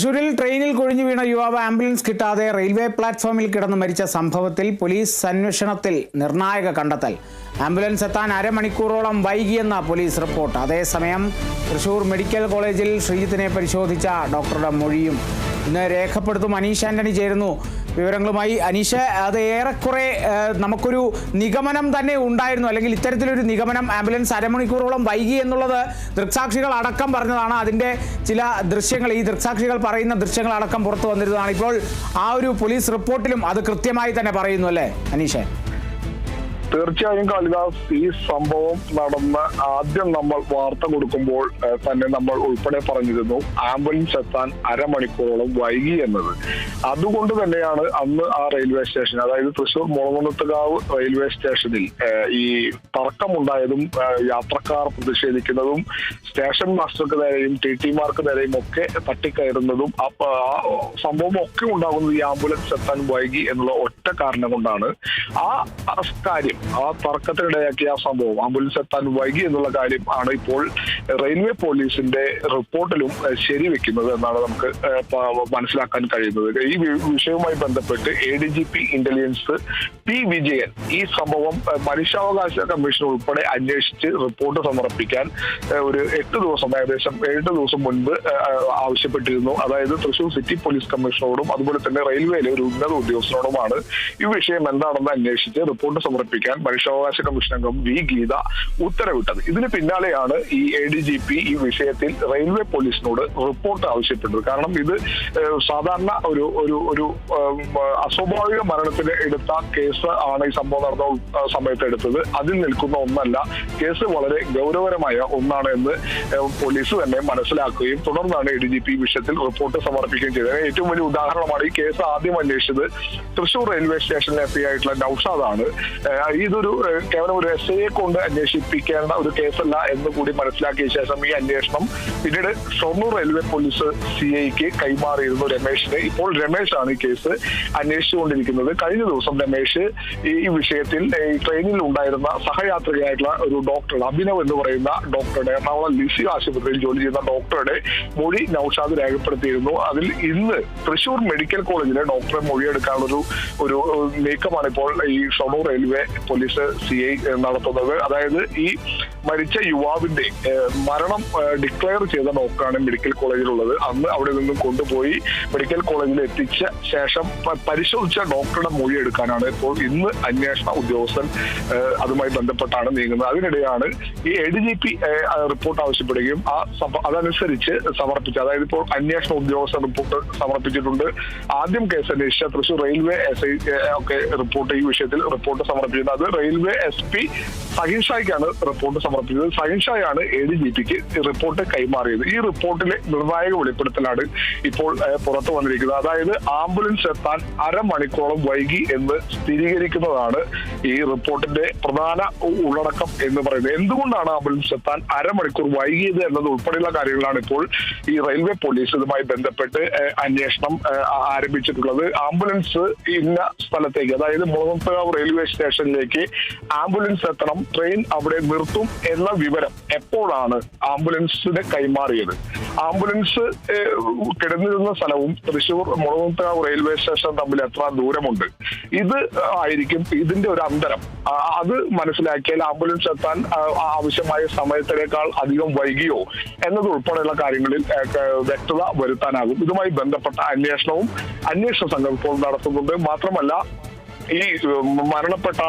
തൃശൂരിൽ ട്രെയിനിൽ കൊഴിഞ്ഞു വീണ യുവാവ് ആംബുലൻസ് കിട്ടാതെ റെയിൽവേ പ്ലാറ്റ്ഫോമിൽ കിടന്ന് മരിച്ച സംഭവത്തിൽ പോലീസ് അന്വേഷണത്തിൽ നിർണായക കണ്ടെത്തൽ. ആംബുലൻസ് എത്താൻ അരമണിക്കൂറോളം വൈകിയെന്ന പോലീസ് റിപ്പോർട്ട്. അതേസമയം തൃശൂർ മെഡിക്കൽ കോളേജിൽ ശ്രീജിത്തിനെ പരിശോധിച്ച ഡോക്ടറുടെ മൊഴിയും ഇന്ന് രേഖപ്പെടുത്തും. അനീഷ് ആന്റണി ചേരുന്നു. വിവരങ്ങളുമായി അനീഷ് അത് ഏറെക്കുറെ നമുക്കൊരു നിഗമനം തന്നെ ഉണ്ടായിരുന്നു. അല്ലെങ്കിൽ ഇത്തരത്തിലൊരു നിഗമനം ആംബുലൻസ് അരമണിക്കൂറോളം വൈകി എന്നുള്ളത് ദൃക്സാക്ഷികൾ അടക്കം പറഞ്ഞതാണ്. അതിന്റെ ചില ദൃശ്യങ്ങൾ ഈ ദൃക്സാക്ഷികൾ പറയുന്ന ദൃശ്യങ്ങൾ അടക്കം പുറത്തു വന്നിരുന്നതാണ്. ഇപ്പോൾ ആ ഒരു പോലീസ് റിപ്പോർട്ടിലും അത് കൃത്യമായി തന്നെ പറയുന്നു അല്ലേ അനീഷ്? തീർച്ചയായും കാളിദാസ് ഈ സംഭവം നടന്ന ആദ്യം നമ്മൾ വാർത്ത കൊടുക്കുമ്പോൾ തന്നെ നമ്മൾ ഉൾപ്പെടെ പറഞ്ഞിരുന്നു ആംബുലൻസ് എത്താൻ അരമണിക്കൂറോളം വൈകി എന്നത്. അതുകൊണ്ട് തന്നെയാണ് അന്ന് ആ റെയിൽവേ സ്റ്റേഷൻ അതായത് തൃശൂർ മുളകുന്നത്തുകാവ് റെയിൽവേ സ്റ്റേഷനിൽ ഈ തർക്കമുണ്ടായതും യാത്രക്കാർ പ്രതിഷേധിക്കുന്നതും സ്റ്റേഷൻ മാസ്റ്റർക്ക് നേരെയും ടി ടി മാർക്ക് നേരെയും ഒക്കെ തട്ടിക്കയറുന്നതും ആ സംഭവം ഒക്കെ ഉണ്ടാകുന്നത് ഈ ആംബുലൻസ് എത്താൻ വൈകി എന്നുള്ള ഒറ്റ കാരണം കൊണ്ടാണ്. ആ കാര്യം ആ തർക്കത്തിനിടയാക്കിയ ആ സംഭവം. ആംബുലൻസ് എത്താൻ വൈകി എന്നുള്ള കാര്യം ആണ് ഇപ്പോൾ റെയിൽവേ പോലീസിന്റെ റിപ്പോർട്ടിലും ശരിവെക്കുന്നത് എന്നാണ് നമുക്ക് മനസ്സിലാക്കാൻ കഴിയുന്നത്. ഈ വിഷയവുമായി ബന്ധപ്പെട്ട് A D G P intelligence P Vijayan ഈ സംഭവം മനുഷ്യാവകാശ കമ്മീഷൻ ഉൾപ്പെടെ അന്വേഷിച്ച് റിപ്പോർട്ട് സമർപ്പിക്കാൻ ഒരു എട്ട് ദിവസം ഏകദേശം ഏഴ് ദിവസം മുൻപ് ആവശ്യപ്പെട്ടിരുന്നു. അതായത് തൃശൂർ സിറ്റി പോലീസ് കമ്മീഷണറോടും അതുപോലെ തന്നെ റെയിൽവേയിലെ ഒരു ഉന്നത ഉദ്യോഗസ്ഥനോടുമാണ് ഈ വിഷയം എന്താണെന്ന് അന്വേഷിച്ച് റിപ്പോർട്ട് സമർപ്പിക്കാൻ മനുഷ്യാവകാശ കമ്മീഷൻ അംഗം വി. ഗീത ഉത്തരവിട്ടത്. ഇതിന് പിന്നാലെയാണ് ഈ എ ഡി ജി പി ഈ വിഷയത്തിൽ റെയിൽവേ പോലീസിനോട് റിപ്പോർട്ട് ആവശ്യപ്പെട്ടത്. കാരണം ഇത് സാധാരണ ഒരു ഒരു ഒരു അസ്വാഭാവിക മരണത്തിന് എടുത്ത കേസ് ആണ് ഈ സംഭവം നടന്ന സമയത്ത് എടുത്തത്. അതിൽ നിൽക്കുന്ന ഒന്നല്ല. കേസ് വളരെ ഗൗരവകരമായ ഒന്നാണ് എന്ന് പോലീസ് തന്നെ മനസ്സിലാക്കുകയും തുടർന്നാണ് എ ഡി ജി പി വിഷയത്തിൽ റിപ്പോർട്ട് സമർപ്പിക്കുകയും ചെയ്തത്. ഏറ്റവും വലിയ ഉദാഹരണമാണ് ഈ കേസ് ആദ്യം അന്വേഷിച്ചത് തൃശൂർ റെയിൽവേ സ്റ്റേഷനിൽ എത്തി ആയിട്ടുള്ള നൌഷാദാണ്. ഇതൊരു കേവലം ഒരു എസ് ഐയെ കൊണ്ട് അന്വേഷിപ്പിക്കേണ്ട ഒരു കേസല്ല എന്ന് കൂടി മനസ്സിലാക്കിയ ശേഷം ഈ അന്വേഷണം പിന്നീട് ഷൊർണൂർ റെയിൽവേ പോലീസ് സി ഐക്ക് കൈമാറിയിരുന്നു രമേശിന്. ഇപ്പോൾ രമേശ് ആണ് ഈ കേസ് അന്വേഷിച്ചുകൊണ്ടിരിക്കുന്നത്. കഴിഞ്ഞ ദിവസം രമേശ് ഈ വിഷയത്തിൽ ഈ ട്രെയിനിൽ ഉണ്ടായിരുന്ന സഹയാത്രികയായിട്ടുള്ള ഒരു ഡോക്ടർ അഭിനവ് എന്ന് പറയുന്ന ഡോക്ടറുടെ എറണാകുളം ലിസി ആശുപത്രിയിൽ ജോലി ചെയ്യുന്ന ഡോക്ടറുടെ മൊഴി നൌഷാദ് രേഖപ്പെടുത്തിയിരുന്നു. അതിൽ ഇന്ന് തൃശൂർ മെഡിക്കൽ കോളേജിലെ ഡോക്ടറെ മൊഴിയെടുക്കാനുള്ള ഒരു ഒരു നീക്കമാണ് ഇപ്പോൾ ഈ Shoranur railway police C I നടത്തുന്നത്. അതായത് ഈ മരിച്ച യുവാവിന്റെ മരണം ഡിക്ലെയർ ചെയ്ത നോക്കാണ് മെഡിക്കൽ കോളേജിലുള്ളത് അന്ന് അവിടെ നിന്നും കൊണ്ടുപോയി മെഡിക്കൽ കോളേജിൽ എത്തിച്ച ശേഷം പരിശോധിച്ച ഡോക്ടറുടെ മൊഴി എടുക്കാനാണ് ഇപ്പോൾ ഇന്ന് അന്വേഷണ ഉദ്യോഗസ്ഥൻ അതുമായി ബന്ധപ്പെട്ടാണ് നീങ്ങുന്നത്. അതിനിടെയാണ് ഈ A D G P report ആവശ്യപ്പെടുകയും ആ അതനുസരിച്ച് സമർപ്പിച്ച അതായത് ഇപ്പോൾ അന്വേഷണ ഉദ്യോഗസ്ഥർ റിപ്പോർട്ട് സമർപ്പിച്ചിട്ടുണ്ട്. ആദ്യം കേസ് അന്വേഷിച്ച തൃശൂർ റെയിൽവേ എസ് ഐ ഒക്കെ റിപ്പോർട്ട് ഈ വിഷയത്തിൽ റിപ്പോർട്ട് സമർപ്പിച്ചത് അത് റെയിൽവേ എസ് പി സഹിൻ ഷായ്ക്കാണ് റിപ്പോർട്ട് സമർപ്പിച്ചത്. സഹിൻ ഷായാണ് എ ഡി ജി പിക്ക് റിപ്പോർട്ട് കൈമാറിയത്. ഈ റിപ്പോർട്ടിലെ നിർണായക വെളിപ്പെടുത്തലാണ് ഇപ്പോൾ പുറത്തു വന്നിരിക്കുന്നത്. അതായത് ആംബുലൻസ് എത്താൻ അരമണിക്കോളം വൈകി എന്ന് സ്ഥിരീകരിക്കുന്നതാണ് ഈ റിപ്പോർട്ടിന്റെ പ്രധാന ഉള്ളടക്കം എന്ന് പറയുന്നത്. എന്തുകൊണ്ടാണ് ആംബുലൻസ് എത്താൻ അരമണിക്കൂർ വൈകിയത് എന്നത് ഉൾപ്പെടെയുള്ള കാര്യങ്ങളാണ് ഇപ്പോൾ ഈ റെയിൽവേ പോലീസ് ഇതുമായി ബന്ധപ്പെട്ട് അന്വേഷണം ആരംഭിച്ചിട്ടുള്ളത്. ആംബുലൻസ് ഇന്ന സ്ഥലത്തേക്ക് അതായത് മുളകുന്നത്തുകാവ് റെയിൽവേ സ്റ്റേഷനിലേക്ക് ആംബുലൻസ് എത്തണം ട്രെയിൻ അവിടെ നിർത്തും എന്ന വിവരം എപ്പോഴാണ് ആംബുലൻസിന് കൈമാറിയത്? ആംബുലൻസ് കിടന്നിരുന്ന സ്ഥലവും തൃശൂർ മുളകുത്താവ് റെയിൽവേ സ്റ്റേഷൻ തമ്മിൽ എത്ര ദൂരമുണ്ട്? ഇത് ആയിരിക്കും ഇതിന്റെ ഒരു അന്തരം. അത് മനസ്സിലാക്കിയാൽ ആംബുലൻസ് എത്താൻ ആവശ്യമായ സമയത്തിനേക്കാൾ അധികം വൈകിയോ എന്നത് ഉൾപ്പെടെയുള്ള കാര്യങ്ങളിൽ വ്യക്തത വരുത്താനാകും. ഇതുമായി ബന്ധപ്പെട്ട അന്വേഷണവും അന്വേഷണ സംഘം ഇപ്പോൾ നടത്തുന്നുണ്ട്. മാത്രമല്ല ഈ മരണപ്പെട്ട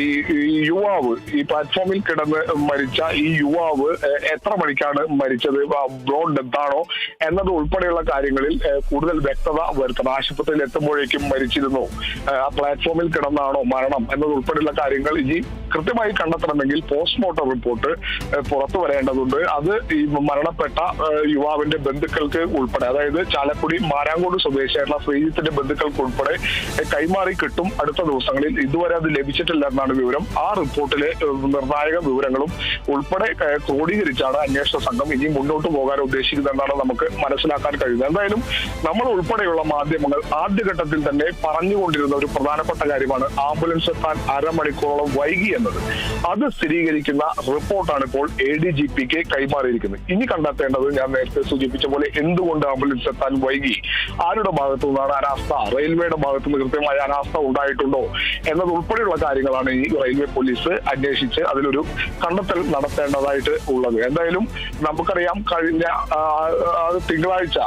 ഈ യുവാവ് ഈ പ്ലാറ്റ്ഫോമിൽ കിടന്ന് മരിച്ച ഈ യുവാവ് എത്ര മണിക്കാണ് മരിച്ചത് ബ്രോഡ് ഡെത്താണോ എന്നത് ഉൾപ്പെടെയുള്ള കാര്യങ്ങളിൽ കൂടുതൽ വ്യക്തത വരുത്തണം. ആശുപത്രിയിൽ എത്തുമ്പോഴേക്കും മരിച്ചിരുന്നു. പ്ലാറ്റ്ഫോമിൽ കിടന്നാണോ മരണം എന്നത് ഉൾപ്പെടെയുള്ള കാര്യങ്ങൾ ഇനി കൃത്യമായി കണ്ടെത്തണമെങ്കിൽ പോസ്റ്റ്മോർട്ടം റിപ്പോർട്ട് പുറത്തു വരേണ്ടതുണ്ട്. അത് ഈ മരണപ്പെട്ട യുവാവിന്റെ ബന്ധുക്കൾക്ക് ഉൾപ്പെടെ അതായത് ചാലക്കുടി മാരാങ്കോട് സ്വദേശിയായിട്ടുള്ള ശ്രീജിത്തിന്റെ ബന്ധുക്കൾക്ക് ഉൾപ്പെടെ കൈമാറി കിട്ടും അടുത്ത ദിവസങ്ങളിൽ. ഇതുവരെ അത് ലഭിച്ചിട്ടില്ല എന്നാണ് വിവരം. ആ റിപ്പോർട്ടിലെ നിർണായക വിവരങ്ങളും ഉൾപ്പെടെ ക്രോഡീകരിച്ചാണ് അന്വേഷണ സംഘം ഇനി മുന്നോട്ട് പോകാൻ ഉദ്ദേശിക്കുന്നതെന്നാണ് നമുക്ക് മനസ്സിലാക്കാൻ കഴിയുന്നത്. എന്തായാലും നമ്മൾ ഉൾപ്പെടെയുള്ള മാധ്യമങ്ങൾ ആദ്യഘട്ടത്തിൽ തന്നെ പറഞ്ഞുകൊണ്ടിരുന്ന ഒരു പ്രധാനപ്പെട്ട കാര്യമാണ് ആംബുലൻസ് എത്താൻ അരമണിക്കൂറോളം വൈകി എന്നത് അത് സ്ഥിരീകരിക്കുന്ന റിപ്പോർട്ടാണ് ഇപ്പോൾ എ ഡി ജി പിക്ക് കൈമാറിയിരിക്കുന്നത്. ഇനി കണ്ടെത്തേണ്ടത് ഞാൻ നേരത്തെ സൂചിപ്പിച്ച പോലെ എന്തുകൊണ്ട് ആംബുലൻസ് എത്താൻ വൈകി? ആരുടെ ഭാഗത്തു നിന്നാണ് അനാസ്ഥ? റെയിൽവേയുടെ ഭാഗത്തു നിന്ന് കൃത്യമായ അനാസ്ഥ ഉണ്ടായിട്ടുണ്ടോ? എന്നത് ഉൾപ്പെടെയുള്ള കാര്യങ്ങളാണ് ഈ റെയിൽവേ പോലീസ് അന്വേഷിച്ച് അതിലൊരു കണ്ടെത്തൽ നടത്തേണ്ടതായിട്ട് ഉള്ളത്. എന്തായാലും നമുക്കറിയാം കഴിഞ്ഞ തിങ്കളാഴ്ച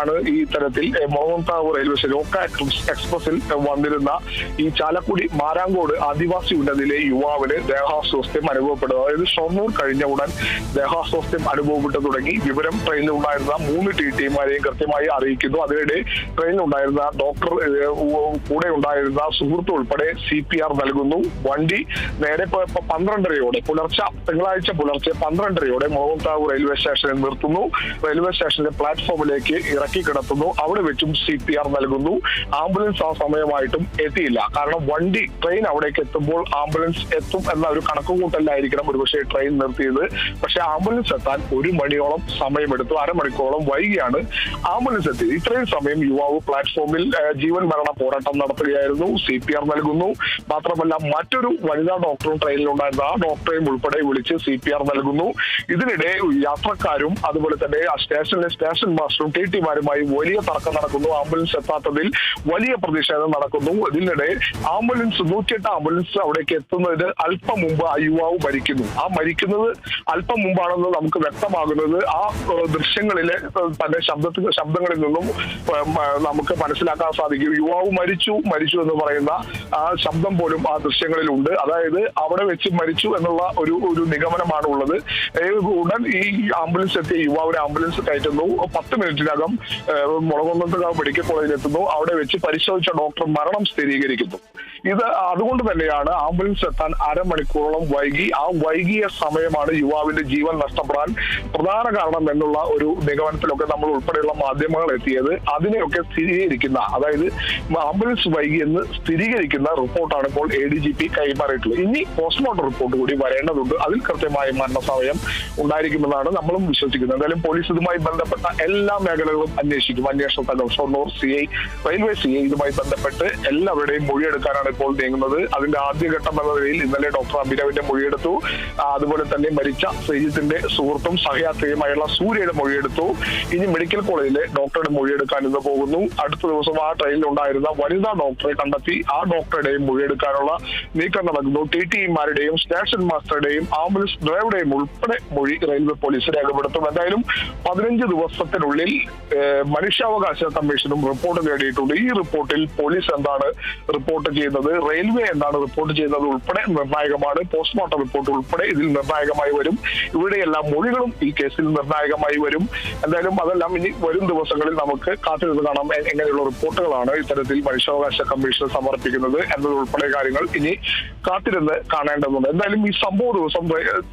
ആണ് ഈ തരത്തിൽ മോഹൻതാവ് റെയിൽവേ സ്റ്റേഷൻ എക്സ്പ്രസിൽ വന്നിരുന്ന ഈ ചാലക്കുടി മാരാങ്കോട് ആദിവാസി ഉന്നതിയിലെ യുവാവിന് ദേഹാസ്വാസ്ഥ്യം അനുഭവപ്പെട്ടത് അതായത് ഷൊർണൂർ കഴിഞ്ഞ ഉടൻ ദേഹാസ്വാസ്ഥ്യം അനുഭവപ്പെട്ടു തുടങ്ങി. വിവരം ട്രെയിനിൽ ഉണ്ടായിരുന്ന മൂന്ന് ടി ടിമാരെയും കൃത്യമായി അറിയിക്കുന്നു. അതിനിടെ ട്രെയിനിൽ ഉണ്ടായിരുന്ന ഡോക്ടർ കൂടെ ഉണ്ടായിരുന്ന സുഹൃത്ത് ഉൾപ്പെടെ സി പി ആർ നൽകുന്നു. വണ്ടി നേരെ പന്ത്രണ്ടരയോടെ പുലർച്ചെ തിങ്കളാഴ്ച പുലർച്ചെ പന്ത്രണ്ടരയോടെ മോഹൻതാവ് റെയിൽവേ സ്റ്റേഷനിൽ നിർത്തുന്നു. റെയിൽവേ സ്റ്റേഷന്റെ പ്ലാറ്റ്ഫോമിലേക്ക് ഇറക്കി കിടത്തുന്നു. അവിടെ വെച്ചും സി പി ആർ നൽകുന്നു. ആംബുലൻസ് ആ സമയമായിട്ടും എത്തിയില്ല. കാരണം വണ്ടി ട്രെയിൻ അവിടേക്ക് എത്തുമ്പോൾ ആംബുലൻസ് എത്തും എന്ന ഒരു കണക്ക് കൂട്ടലിലായിരിക്കണം ഒരുപക്ഷെ ട്രെയിൻ നിർത്തിയത്. പക്ഷെ ആംബുലൻസ് എത്താൻ ഒരു മണിയോളം സമയമെടുത്തു. അരമണിക്കോളം വൈകിയാണ് ആംബുലൻസ് എത്തിയത്. ഇത്രയും സമയം യുവാവ് പ്ലാറ്റ്ഫോമിൽ ജീവൻ മരണ പോരാട്ടം നടത്തുകയായിരുന്നു. സി പി ആർ നൽകുന്നു. മാത്രമല്ല മറ്റൊരു വനിതാ ഡോക്ടറും ട്രെയിനിലുണ്ടായിരുന്ന ആ ഡോക്ടറെയും ഉൾപ്പെടെ വിളിച്ച് സി പി ആർ നൽകുന്നു. ഇതിനിടെ യാത്രക്കാരും അതുപോലെ തന്നെ സ്റ്റേഷനിലെ സ്റ്റേഷൻ മാസ്റ്ററും ടി ടിമാരുമായി വലിയ തർക്കം നടക്കുന്നു. ആംബുലൻസ് എത്താത്തതിൽ വലിയ പ്രതിഷേധം നടക്കുന്നു. ഇതിനിടെ ആംബുലൻസ് നൂറ്റിയെട്ട് ആംബുലൻസ് അവിടേക്ക് എത്തുന്നതിന് അല്പം മുമ്പ് ആ യുവാവ് മരിക്കുന്നു. ആ മരിക്കുന്നത് അല്പം മുമ്പാണെന്ന് നമുക്ക് വ്യക്തമാകുന്നത് ആ ദൃശ്യങ്ങളിലെ തന്റെ ശബ്ദത്തിൽ ശബ്ദങ്ങളിൽ നിന്നും നമുക്ക് മനസ്സിലാക്കാൻ സാധിക്കും. യുവാവ് മരിച്ചു മരിച്ചു എന്ന് പറയുന്ന ആ ശബ്ദം പോലും ആ ദൃശ്യങ്ങളിൽ ഉണ്ട് അതായത് അവിടെ വെച്ച് മരിച്ചു എന്നുള്ള ഒരു ഒരു നിഗമനമാണ് ഉള്ളത് ഉടൻ ഈ ആംബുലൻസ് എത്തിയ യുവാവിനെ ആംബുലൻസ് കയറ്റുന്നു. പത്ത് മിനിറ്റിനകം മുളകുന്നത്തുകാവ് മെഡിക്കൽ കോളേജിൽ എത്തുന്നു അവിടെ വെച്ച് പരിശോധിച്ച ഡോക്ടർ മരണം സ്ഥിരീകരിക്കുന്നു. ഇത് അതുകൊണ്ട് തന്നെയാണ് ആംബുലൻസ് എത്താൻ അരമണിക്കൂറോളം വൈകി. ആ വൈകിയ സമയമാണ് യുവാവിന്റെ ജീവൻ നഷ്ടപ്പെടാൻ പ്രധാന കാരണം എന്നുള്ള ഒരു നിഗമനത്തിലൊക്കെ നമ്മൾ ഉൾപ്പെടെയുള്ള മാധ്യമങ്ങൾ എത്തിയത്. അതിനെയൊക്കെ സ്ഥിരീകരിക്കുന്ന അതായത് ആംബുലൻസ് വൈകി എന്ന് സ്ഥിരീകരിക്കുന്ന റിപ്പോർട്ടാണ് ഇപ്പോൾ എ ഡി ജി പി കൈമാറിയിട്ടുള്ളത്. ഇനി പോസ്റ്റ്മോർട്ടം റിപ്പോർട്ട് കൂടി വരേണ്ടതുണ്ട്. അതിൽ കൃത്യമായ മരണസമയം ഉണ്ടായിരിക്കുമെന്നാണ് നമ്മളും വിശ്വസിക്കുന്നത്. എന്തായാലും പോലീസ് ഇതുമായി ബന്ധപ്പെട്ട എല്ലാ മേഖലകളും അന്വേഷിക്കും. അന്വേഷണ സംഘം Shoranur C I railway C I ഇതുമായി ബന്ധപ്പെട്ട് എല്ലാവരുടെയും മൊഴിയെടുക്കാനാണ് ഇപ്പോൾ നീങ്ങുന്നത്. അതിന്റെ ആദ്യഘട്ടം എന്ന നിലയിൽ ഇന്നലെ ഡോക്ടർ അഭിനവിന്റെ മൊഴിയെടുത്തു. അതുപോലെ തന്നെ മരിച്ച ശ്രീജിത്തിന്റെ സുഹൃത്തും സഹയാത്രിയുമായുള്ള സൂര്യയുടെ മൊഴിയെടുത്തു. ഇനി മെഡിക്കൽ കോളേജിലെ ഡോക്ടറുടെ മൊഴിയെടുക്കാൻ ഇന്ന് പോകുന്നു. അടുത്ത ദിവസം ആ ട്രെയിനിൽ ഉണ്ടായിരുന്ന വനിതാ ഡോക്ടറെ കണ്ടെത്തി ആ ഡോക്ടറുടെയും മൊഴിയെടുക്കാനുള്ള നീക്കം നടക്കുന്നു. ടി ടിമാരുടെയും സ്റ്റേഷൻ മാസ്റ്ററുടെയും ആംബുലൻസ് ഡ്രൈവറുടെയും ഉൾപ്പെടെ മൊഴി റെയിൽവേ പോലീസ് രേഖപ്പെടുത്തും. എന്തായാലും പതിനഞ്ച് ദിവസത്തിനുള്ളിൽ മനുഷ്യാവകാശ കമ്മീഷനും റിപ്പോർട്ട് നേടിയിട്ടുണ്ട്. ഈ റിപ്പോർട്ടിൽ പോലീസ് എന്താണ് റിപ്പോർട്ട് ചെയ്യുന്നത്? റെയിൽവേ എന്താണ് റിപ്പോർട്ട് ചെയ്യുന്നത് ഉൾപ്പെടെ നിർണായകമാണ്. പോസ്റ്റ്മോർട്ടം റിപ്പോർട്ട് ഉൾപ്പെടെ ഇതിൽ നിർണായകമായി വരും. ഇവിടെയെല്ലാം മൊഴികളും ഈ കേസിൽ നിർണായകമായി വരും. എന്തായാലും അതെല്ലാം ഇനി വരും ദിവസങ്ങളിൽ നമുക്ക് കാത്തിരുന്ന് കാണാം. എങ്ങനെയുള്ള റിപ്പോർട്ടുകളാണ് ഇത്തരത്തിൽ മനുഷ്യാവകാശ കമ്മീഷൻ സമർപ്പിക്കുന്നത് എന്നതുൾപ്പെടെ കാര്യങ്ങൾ ഇനി കാത്തിരുന്ന് കാണേണ്ടതുണ്ട്. എന്തായാലും ഈ സംഭവ ദിവസം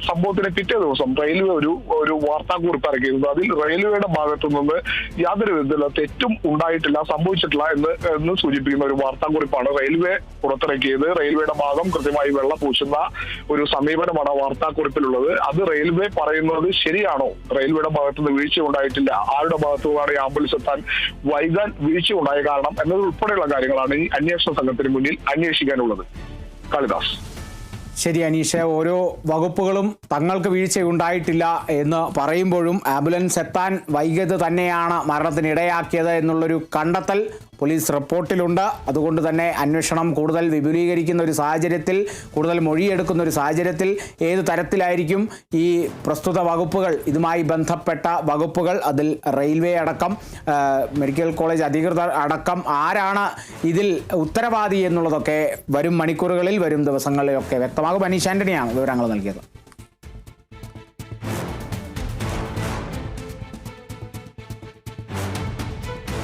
സംഭവത്തിന് പിറ്റേ ദിവസം റെയിൽവേ ഒരു ഒരു വാർത്താക്കുറിപ്പ് ഇറക്കിയിരുന്നു. അതിൽ റെയിൽവേയുടെ ഭാഗത്തു നിന്ന് യാതൊരു വിധത്തിലുള്ള തെറ്റും ഉണ്ടായിട്ടില്ല സംഭവിച്ചിട്ടില്ല എന്ന് എന്ന് സൂചിപ്പിക്കുന്ന ഒരു വാർത്താക്കുറിപ്പാണ് റെയിൽവേ പുറത്തിറക്കിയത്. റെയിൽവേയുടെ ഭാഗം കൃത്യമായി വെള്ള പൂശുന്ന ഒരു സമീപനമാണ് വാർത്താക്കുറിപ്പിലുള്ളത്. അത് റെയിൽവേ പറയുന്നത് ശരിയാണോ? റെയിൽവേയുടെ ഭാഗത്ത് നിന്ന് വീഴ്ച ഉണ്ടായിട്ടില്ല. ആരുടെ ഭാഗത്തു നിന്നാണ് ഈ ആംബുലൻസ് എത്താൻ വൈകാൻ വീഴ്ച ഉണ്ടായ കാരണം എന്നത് ഉൾപ്പെടെയുള്ള കാര്യങ്ങളാണ് ഈ അന്വേഷണ സംഘത്തിന് മുന്നിൽ അന്വേഷിക്കാനുള്ളത്. കാളിദാസ്. ശരി അനീഷ ഓരോ വകുപ്പുകളും തങ്ങൾക്ക് വീഴ്ചയുണ്ടായിട്ടില്ല എന്ന് പറയുമ്പോഴും ആംബുലൻസ് എത്താൻ വൈകിയത് തന്നെയാണ് മരണത്തിന് ഇടയാക്കിയത് എന്നുള്ളൊരു കണ്ടെത്തൽ പോലീസ് റിപ്പോർട്ടിലുണ്ട്. അതുകൊണ്ട് തന്നെ അന്വേഷണം കൂടുതൽ വിപുലീകരിക്കുന്ന ഒരു സാഹചര്യത്തിൽ കൂടുതൽ മൊഴിയെടുക്കുന്ന ഒരു സാഹചര്യത്തിൽ ഏത് തരത്തിലായിരിക്കും ഈ പ്രസ്തുത വകുപ്പുകൾ? ഇതുമായി ബന്ധപ്പെട്ട വകുപ്പുകൾ അതിൽ റെയിൽവേ അടക്കം മെഡിക്കൽ കോളേജ് അധികൃതർ അടക്കം ആരാണ് ഇതിൽ ഉത്തരവാദി എന്നുള്ളതൊക്കെ വരും മണിക്കൂറുകളിൽ വരും ദിവസങ്ങളിലൊക്കെ വ്യക്തമാകും അനീഷ് ആന്റണിയാണ് വിവരങ്ങൾ നൽകിയത്.